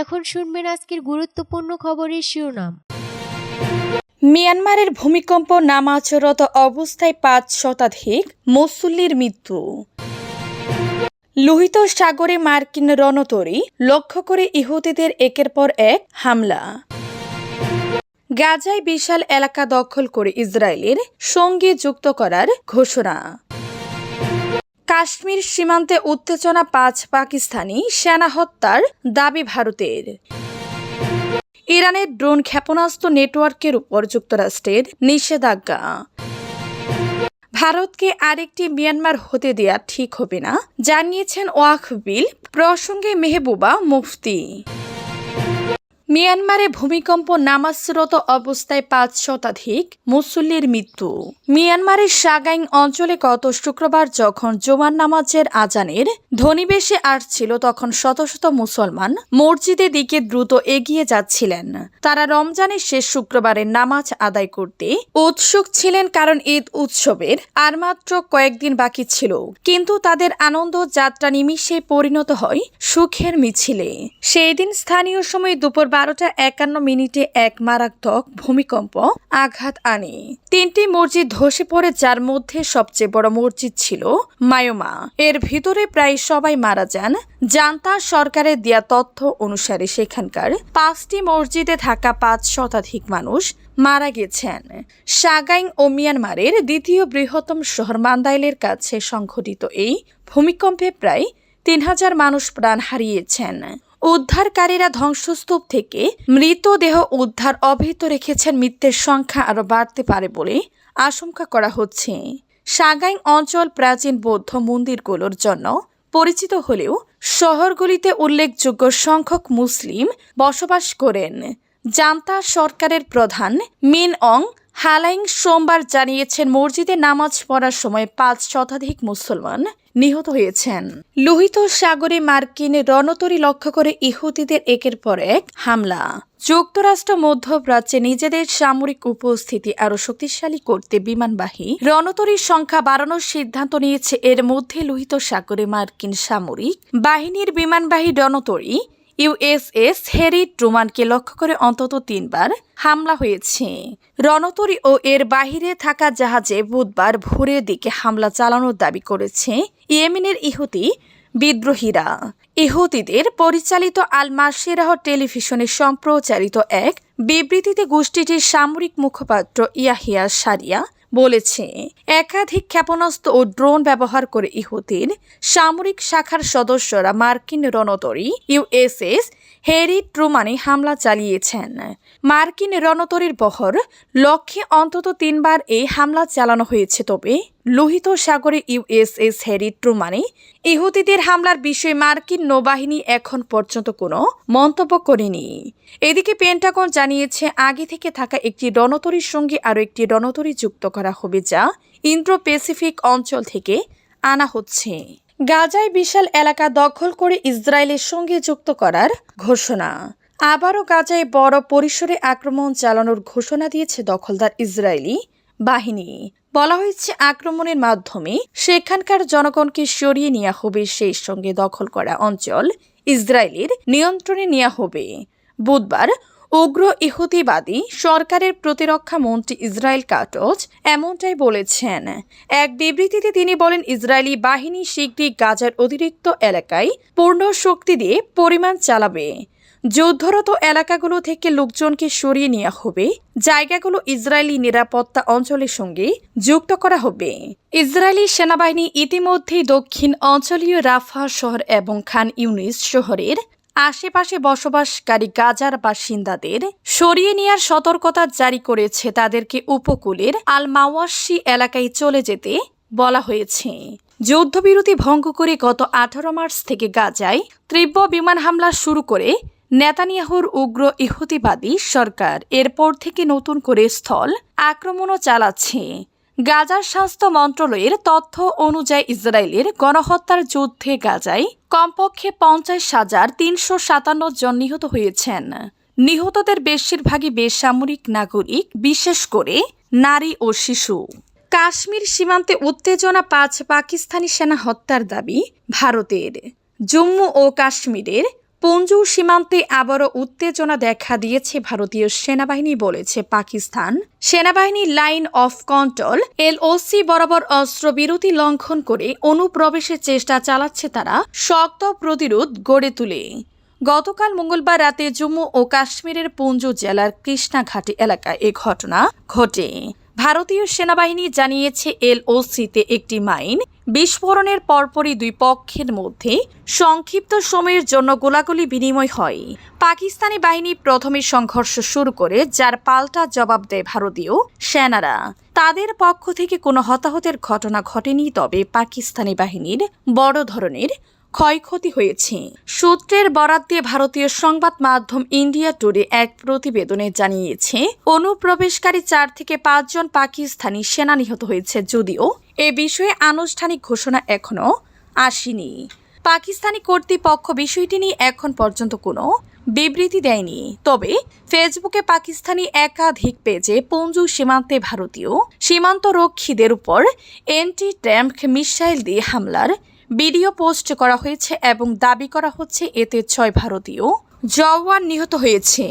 এখন আজকের গুরুত্বপূর্ণ খবরের শিরোনাম। মিয়ানমারের ভূমিকম্প নামাচরত অবস্থায় পাঁচ শতাধিক মুসল্লির মৃত্যু। লোহিত সাগরে মার্কিন রণতরী লক্ষ্য করে ইহুদিদের একের পর এক হামলা। গাজায় বিশাল এলাকা দখল করে ইসরায়েলের সঙ্গে যুক্ত করার ঘোষণা। কাশ্মীর সীমান্তে উত্তেজনা পাঁচ পাকিস্তানি সেনা হত্যার দাবি ভারতের। ইরানের ড্রোন ক্ষেপণাস্ত্র নেটওয়ার্কের উপর যুক্তরাষ্ট্রের নিষেধাজ্ঞা। ভারতকে আরেকটি মিয়ানমার হতে দেয়া ঠিক হবে না, জানিয়েছেন ওয়াকবিল প্রসঙ্গে মেহবুবা মুফতি। মিয়ানমারে ভূমিকম্প নামাজরত অবস্থায় পাঁচ শতাধিক মুসল্লির মৃত্যু। মিয়ানমারের সাগাইং অঞ্চলে গত শুক্রবার যখন জোমান নামাজের আজানের ধ্বনিবেশে আসছিল, তখন শত শত মুসলমান মসজিদের দিকে দ্রুত এগিয়ে যাচ্ছিলেন। তারা রমজানের শেষ শুক্রবারের নামাজ আদায় করতে উৎসুক ছিলেন কারণ ঈদ উৎসবের আর মাত্র কয়েকদিন বাকি ছিল। কিন্তু তাদের আনন্দ যাত্রা নিমিষে পরিণত হয় সুখের মিছিলে। সেই দিন স্থানীয় সময় দুপুর বারোটা একান্ন মিনিটে এক মারাত্মক ভূমিকম্প আঘাত আনে। তিনটি মসজিদ ধসে পড়ে, যার মধ্যে সবচেয়ে বড় মসজিদ ছিল মায়োমা। এর ভিতরে প্রায় সবাই মারা যান। জান্তা সরকারের দেয়া তথ্য অনুসারে সেখানকার পাঁচটি মসজিদে থাকা পাঁচ শতাধিক মানুষ মারা গেছেন। সাগাইং ও মিয়ানমারের দ্বিতীয় বৃহত্তম শহর মান্দাইলের কাছে সংঘটিত এই ভূমিকম্পে প্রায় তিন হাজার মানুষ প্রাণ হারিয়েছেন। উদ্ধারকারীরা ধ্বংসস্তূপ থেকে মৃতদেহ উদ্ধার অব্যাহত রেখেছেন মৃত্যুর সংখ্যা আরও বাড়তে পারে বলে আশঙ্কা করা হচ্ছে। সাগাইং অঞ্চল প্রাচীন বৌদ্ধ মন্দিরগুলোর জন্য পরিচিত হলেও শহরগুলিতে উল্লেখযোগ্য সংখ্যক মুসলিম বসবাস করেন। জান্তা সরকারের প্রধান মিন অং হালাইং সোমবার জানিয়েছেন, মসজিদে নামাজ পড়ার সময় পাঁচ শতাধিক মুসলমান নিহত হয়েছেন। লোহিত সাগরে মার্কিন রণতরী লক্ষ্য করে ইহুদিদের একের পর এক হামলা। যুক্তরাষ্ট্র, মধ্যপ্রাচ্যে নিজেদের সামরিক উপস্থিতি আরও শক্তিশালী করতে বিমানবাহী রণতরীর সংখ্যা বাড়ানোর সিদ্ধান্ত নিয়েছে। এর মধ্যে লোহিত সাগরে মার্কিন সামরিক বাহিনীর বিমানবাহী রণতরী ইউএসএস হ্যারি ট্রুমানকে লক্ষ্য করে অন্তত তিনবার হামলা হয়েছে। রণতরী ও এর বাহিরে থাকা জাহাজে বুধবার ভোরের দিকে হামলা চালানোর দাবি করেছে ইয়েমেনের ইহুতি বিদ্রোহীরা। ইহুদিদের পরিচালিত আল মাসিরাহ টেলিভিশনে সম্প্রচারিত এক বিবৃতিতে গোষ্ঠীটির সামরিক মুখপাত্র ইয়াহিয়া সারিয়া বলেছে। একাধিক ক্ষেপণাস্ত্র ও ড্রোন ব্যবহার করে ইহুদিন সামরিক শাখার সদস্যরা মার্কিন রণতরী ইউএসএস হেরি ট্রুমানে হামলা চালিয়েছেন। মার্কিন রণতরীর বহর, লক্ষ্যে অন্তত তিনবার এই হামলা চালানো হয়েছে, তবে লোহিত সাগরে ইউএসএস হ্যারি ট্রুমানে ইহুদিদের হামলার বিষয়ে মার্কিন নৌবাহিনী এখন পর্যন্ত কোনো মন্তব্য করেনি। এদিকে পেন্টাগন জানিয়েছে, আগে থেকে থাকা একটি রণতরীর সঙ্গে আরও একটি রণতরী যুক্ত করা হবে, যা ইন্দ্রো প্যাসিফিক অঞ্চল থেকে আনা হচ্ছে। গাজায় বিশাল এলাকা দখল করে ইসরায়েলের সঙ্গে যুক্ত করার ঘোষণা। আবারও গাজায় বড় পরিসরে আক্রমণ চালানোর ঘোষণা দিয়েছে দখলদার ইসরায়েলি বাহিনী। বলা হয়েছে, আক্রমণের মাধ্যমে সেখানকার জনগণকে সরিয়ে নেওয়া হবে, সেই সঙ্গে দখল করা অঞ্চল ইসরায়েলের নিয়ন্ত্রণে নেওয়া হবে। বুধবার উগ্র ইহুদিবাদী সরকারের প্রতিরক্ষা মন্ত্রী ইসরায়েল কাটজ এমনটাই বলেছেন। এক বিবৃতিতে তিনি বলেন, ইসরায়েলি বাহিনী শীঘ্রই গাজার অতিরিক্ত এলাকায় পূর্ণ শক্তি দিয়ে পরিমাণ চালাবে। যুদ্ধরত এলাকাগুলো থেকে লোকজনকে সরিয়ে নেওয়া হবে। জায়গাগুলো ইসরায়েলি নিরাপত্তা অঞ্চলের সঙ্গে যুক্ত করা হবে। ইসরায়েলি সেনাবাহিনী ইতিমধ্যেই দক্ষিণ অঞ্চলীয় রাফা শহর এবং খান ইউনিস শহরের আশেপাশে বসবাসকারী গাজার বাসিন্দাদের সরিয়ে নেওয়ার সতর্কতা জারি করেছে তাদেরকে উপকূলের আল মাওয়াশি এলাকায় চলে যেতে বলা হয়েছে। যুদ্ধবিরতি ভঙ্গ করে গত আঠারো মার্চ থেকে গাজায় তীব্র বিমান হামলা শুরু করে নেতানিয়াহুর উগ্র ইহুতিবাদী সরকার। এরপর থেকে নতুন করে স্থল আক্রমণও চালাচ্ছে। গাজার স্বাস্থ্য মন্ত্রণালয়ের তথ্য অনুযায়ী ইসরায়েলের গণহত্যার যুদ্ধে গাজায় কমপক্ষে পঞ্চাশ হাজার তিনশো সাতান্ন জন নিহত হয়েছেন। নিহতদের বেশিরভাগই বেসামরিক নাগরিক, বিশেষ করে নারী ও শিশু। কাশ্মীর সীমান্তে উত্তেজনা পাঁচ পাকিস্তানি সেনা হত্যার দাবি ভারতের। জম্মু ও কাশ্মীরের পঞ্জু সীমান্তে আবারও উত্তেজনা দেখা দিয়েছে ভারতীয় সেনাবাহিনী বলেছে পাকিস্তান। সেনাবাহিনী লাইন অফ কন্ট্রোল, এলওসি বরাবর অস্ত্রবিরতি লঙ্ঘন করে অনুপ্রবেশের চেষ্টা চালাচ্ছে তারা, শক্ত প্রতিরোধ গড়ে তুলে। গতকাল মঙ্গলবার রাতে জম্মু ও কাশ্মীরের পুঞ্জু জেলার কৃষ্ণাঘাটি এলাকায় এ ঘটনা ঘটে। ভারতীয় সেনাবাহিনী জানিয়েছে, এলওসিতে একটি মাইন বিস্ফোরণের পরপরই দুই পক্ষের মধ্যে সংক্ষিপ্ত সময়ের জন্য গোলাগুলি বিনিময় হয়। পাকিস্তানি বাহিনী প্রথমে সংঘর্ষ শুরু করে, যার পাল্টা জবাব দেয় ভারতীয় সেনারা। তাদের পক্ষ থেকে কোনো হতাহতের ঘটনা ঘটেনি, তবে পাকিস্তানি বাহিনীর বড় ধরনের ক্ষয়ক্ষতি হয়েছে। সূত্রের বরাত দিয়ে ভারতীয় সংবাদ মাধ্যম ইন্ডিয়া টুডে এক প্রতিবেদনে জানিয়েছে, অনুপ্রবেশকারী চার থেকে পাঁচজন পাকিস্তানি সেনা নিহত হয়েছে যদিও এ বিষয়ে আনুষ্ঠানিক ঘোষণা এখনও আসেনি। পাকিস্তানি কর্তৃপক্ষ বিষয়টি নিয়ে এখন পর্যন্ত কোনো বিবৃতি দেয়নি। তবে ফেসবুকে পাকিস্তানি একাধিক পেজে পঞ্জু সীমান্তে ভারতীয় সীমান্তরক্ষীদের উপর এন্টি ট্যাম্প মিসাইল দিয়ে হামলার ভিডিও পোস্ট করা হয়েছে এবং দাবি করা হচ্ছে এতে ছয় ভারতীয় জওয়ান নিহত হয়েছে।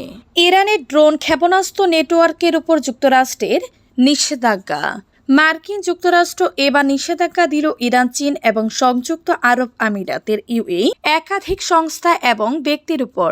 ইরানের ড্রোন ক্ষেপণাস্ত্র নেটওয়ার্কের উপর যুক্তরাষ্ট্রের নিষেধাজ্ঞা। মার্কিন যুক্তরাষ্ট্র এবার নিষেধাজ্ঞা দিল ইরান, চীন এবং সংযুক্ত আরব আমিরাতের ইউএ একাধিক সংস্থা এবং ব্যক্তির উপর।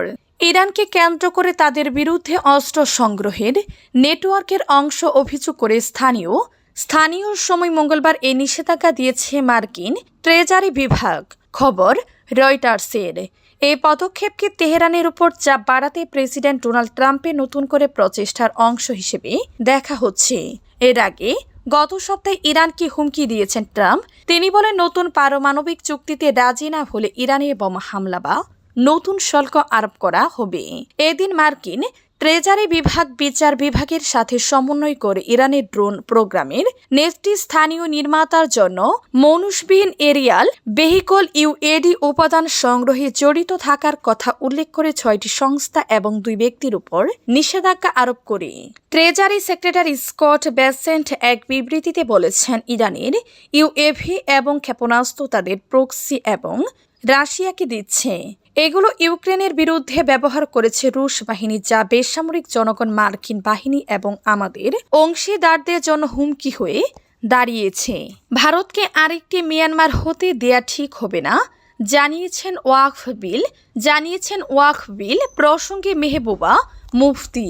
ইরানকে কেন্দ্র করে তাদের বিরুদ্ধে অস্ত্র সংগ্রহের নেটওয়ার্কের অংশ অভিযোগ করে স্থানীয় স্থানীয় সময় মঙ্গলবার এই নিষেধাজ্ঞা দিয়েছে মার্কিন ট্রেজারি বিভাগ। খবর, রয়টার্সের। এই পদক্ষেপকে তেহরানের উপর চাপ বাড়াতে প্রেসিডেন্ট ডোনাল্ড ট্রাম্পের নতুন করে প্রচেষ্টার অংশ হিসেবে দেখা হচ্ছে। এর আগে গত সপ্তাহে ইরানকে হুমকি দিয়েছেন ট্রাম্প। তিনি বলেন, নতুন পারমাণবিক চুক্তিতে রাজি না হলে ইরানের বোমা হামলা বা নতুন শুল্ক আরোপ করা হবে। এদিন মার্কিন ট্রেজারি বিভাগ বিচার বিভাগের সাথে সমন্বয় করে ইরানের ড্রোন প্রোগ্রামের নেতৃ স্থানীয় নির্মাতার জন্য মনুষবিহীন এরিয়াল, ভেহিকল ইউএডি উপাদান সংগ্রহে জড়িত থাকার কথা উল্লেখ করে ছয়টি সংস্থা এবং দুই ব্যক্তির উপর নিষেধাজ্ঞা আরোপ করে। ট্রেজারি সেক্রেটারি স্কট বেসেন্ট এক বিবৃতিতে বলেছেন, ইরানের ইউএভি এবং ক্ষেপণাস্ত্র তাদের প্রক্সি এবং রাশিয়াকে দিচ্ছে। এগুলো ইউক্রেনের বিরুদ্ধে ব্যবহার করেছে রুশ বাহিনী, যা বেসামরিক জনগণ মার্কিন বাহিনী এবং আমাদের অংশীদারদের জন্য হুমকি হয়ে দাঁড়িয়েছে। ভারতকে আরেকটি মিয়ানমার হতে দেয়া ঠিক হবে না, জানিয়েছেন ওয়াকফ বিল, জানিয়েছেন ওয়াকফ বিল প্রসঙ্গে মেহবুবা মুফতি।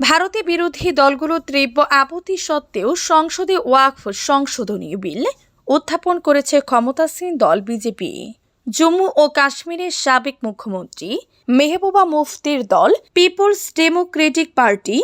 ভারতে বিরোধী দলগুলো তীব্র আপত্তি সত্ত্বেও সংসদে ওয়াকফ সংশোধনী বিল উত্থাপন করেছে ক্ষমতাসীন দল বিজেপি। জম্মু ও কাশ্মীরের সাবেক মুখ্যমন্ত্রী মেহবুবা মুফতির দল পিপলস ডেমোক্রেটিক পার্টি